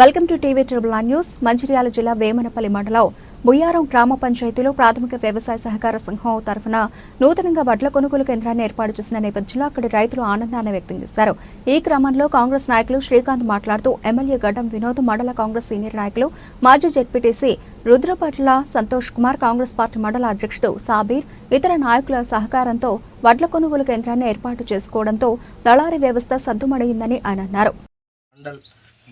Welcome to TV triple news. Mancherial జిల్లా వేమనపల్లి మండలం బుయ్యారం గ్రామ పంచాయతీలో ప్రాథమిక వ్యవసాయ సహకార సంఘం తరఫున నూతనంగా వడ్ల కొనుగోలు కేంద్రాన్ని ఏర్పాటు చేసిన నేపథ్యంలో అక్కడి రైతులు ఆనందాన్ని వ్యక్తం చేశారు. ఈ క్రమంలో కాంగ్రెస్ నాయకులు శ్రీకాంత్ మాట్లాడుతూ ఎమ్మెల్యే గడ్డం వినోద్ మండల కాంగ్రెస్ సీనియర్ నాయకులు మాజీ జెడ్పీటీసీ రుద్రపట్ల సంతోష్ కుమార్ కాంగ్రెస్ పార్టీ మండల అధ్యక్షుడు సాబీర్ ఇతర నాయకుల సహకారంతో వడ్ల కొనుగోలు కేంద్రాన్ని ఏర్పాటు చేసుకోవడంతో దళారీ వ్యవస్థ సద్దుమణిగిందని ఆయన అన్నారు.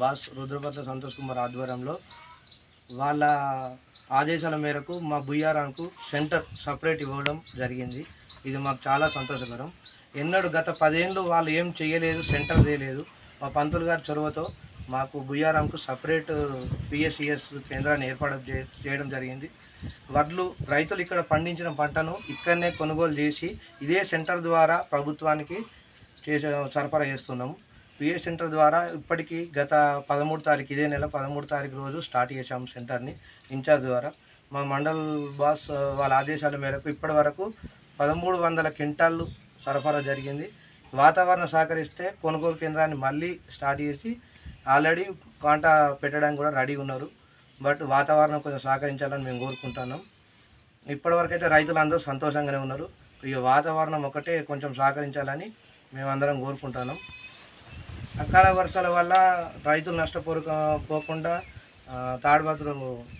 బాస్ రుద్రపట్ల సంతోష్ కుమార్ ఆధ్వర్యంలో వాళ్ళ ఆదేశాల మేరకు మా బుయ్యారాన్కు సెంటర్ సపరేట్ ఇవ్వడం జరిగింది. ఇది మాకు చాలా సంతోషకరం. ఎన్నడూ గత పదేళ్ళు వాళ్ళు ఏం చేయలేదు సెంటర్ చేయలేదు. మా పంతులు గారి చొరవతో మాకు బుయ్యారాంకు సపరేట్ పిఎస్సిఎస్ కేంద్రాన్ని ఏర్పాటు చే- చేయడం జరిగింది. వడ్లు రైతులు ఇక్కడ పండించిన పంటను ఇక్కడనే కొనుగోలు చేసి ఇదే సెంటర్ ద్వారా ప్రభుత్వానికి చేసే సరఫరా చేస్తున్నాము. పిఎస్ సెంటర్ ద్వారా ఇప్పటికీ గత పదమూడు తారీఖు ఇదే నెల పదమూడు తారీఖు రోజు స్టార్ట్ చేశాము సెంటర్ని ఇన్ఛార్జ్ ద్వారా. మా మండల్ బాస్ వాళ్ళ ఆదేశాల మేరకు ఇప్పటి వరకు పదమూడు వందల క్వింటాళ్ళు సరఫరా జరిగింది. వాతావరణం సహకరిస్తే కొనుగోలు కేంద్రాన్ని మళ్ళీ స్టార్ట్ చేసి ఆల్రెడీ కాంటా పెట్టడానికి కూడా రెడీ ఉన్నారు. బట్ వాతావరణం కొంచెం సహకరించాలని మేము కోరుకుంటున్నాం. ఇప్పటివరకు అయితే సంతోషంగానే ఉన్నారు. ఇక వాతావరణం ఒకటే కొంచెం సహకరించాలని మేమందరం కోరుకుంటున్నాం. అకాల వర్షాల వల్ల రైతులు నష్టపోరు పోకుండా ఆ, తాడుపత్రు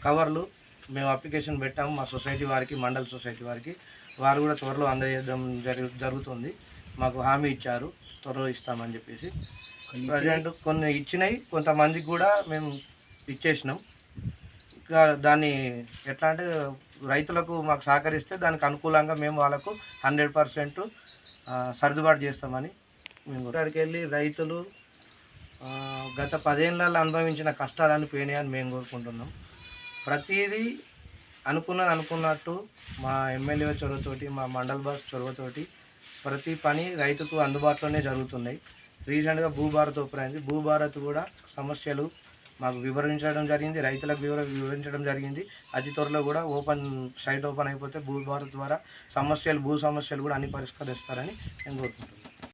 కవర్లు మేము అప్లికేషన్ పెట్టాము మా సొసైటీ వారికి మండల్ సొసైటీ వారికి. వారు కూడా త్వరలో అందజేయడం జరుగు జరుగుతుంది. మాకు హామీ ఇచ్చారు. త్వరలో ఇస్తామని చెప్పేసి. ప్రజెంట్ కొన్ని ఇచ్చినాయి. కొంతమందికి కూడా మేము ఇచ్చేసినాం. ఇంకా దాన్ని ఎట్లా అంటే రైతులకు మాకు సహకరిస్తే దానికి అనుకూలంగా మేము వాళ్ళకు హండ్రెడ్ పర్సెంట్ సర్దుబాటు చేస్తామని మేము అక్కడికి వెళ్ళి రైతులు గత పదేళ్ళలో అనుభవించిన కష్టాలను పోయినాయని మేము కోరుకుంటున్నాం. ప్రతిదీ అనుకున్నది అనుకున్నట్టు మా ఎమ్మెల్యే చొరవతోటి మా మండల్ బాస్ చొరవతోటి ప్రతి పని రైతుకు అందుబాటులోనే జరుగుతున్నాయి. రీసెంట్గా భూభారత్ ఓపెన్ భూభారత్ కూడా సమస్యలు మాకు వివరించడం జరిగింది. రైతులకు వివర వివరించడం జరిగింది. అతి త్వరలో కూడా ఓపెన్ సైట్ ఓపెన్ అయిపోతే భూభారత్ ద్వారా సమస్యలు భూ సమస్యలు కూడా అన్ని పరిష్కరిస్తారని నేను కోరుకుంటున్నాను